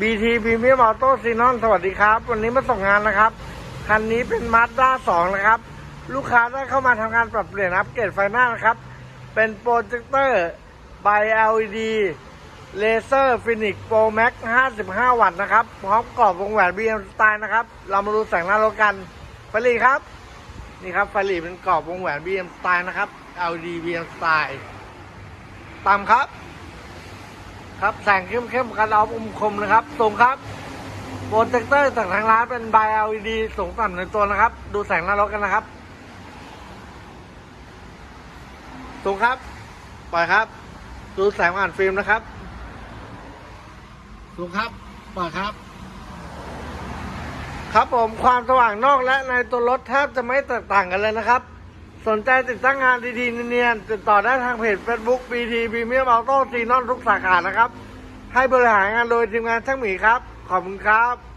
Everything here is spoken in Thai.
BT Premium Auto s e n o n สวัสดีครับ วันนี้มาส่งงานนะครับ คันนี้เป็น Mazda 2นะครับ ลูกค้าได้เข้ามาทำการปรับเปลี่ยนอัปเกรดไฟหน้านะครับ เป็นโปรเจคเตอร์ไบ LED เลเซอร์ฟินิกโปรแม็ก55 วัตต์นะครับ พร้อมกรอบวงแหวน BM สไตล์นะครับ เรามาดูแสงหน้ารถกันไฟลีครับ นี่ครับไฟลีเป็นกรอบวงแหวน BM สไตล์นะครับ LED BM สไตล์ตามครับ ครับแสงเข้มๆกันเอาอมคมนะครับสูงครับโปรเจคเตอร์จากทางร้านเป็น b บ LED สูงต่ำในตัวนะครับ ดูแสงหน้ารถกันนะครับสูงครับ ปล่อยครับ ดูแสงผ่านฟิล์มนะครับสูงครับ ปล่อยครับ ครับผมความสว่างนอกและในตัวรถแทบจะไม่แตกต่างกันเลยนะครับ สนใจติดตั้งงานดีๆเนียนๆติดต่อได้ทางเพจ Facebook BT Premium Auto ซีนอนทุกสาขานะครับ ให้บริหารงานโดยทีมงานช่างหมีครับ ขอบคุณครับ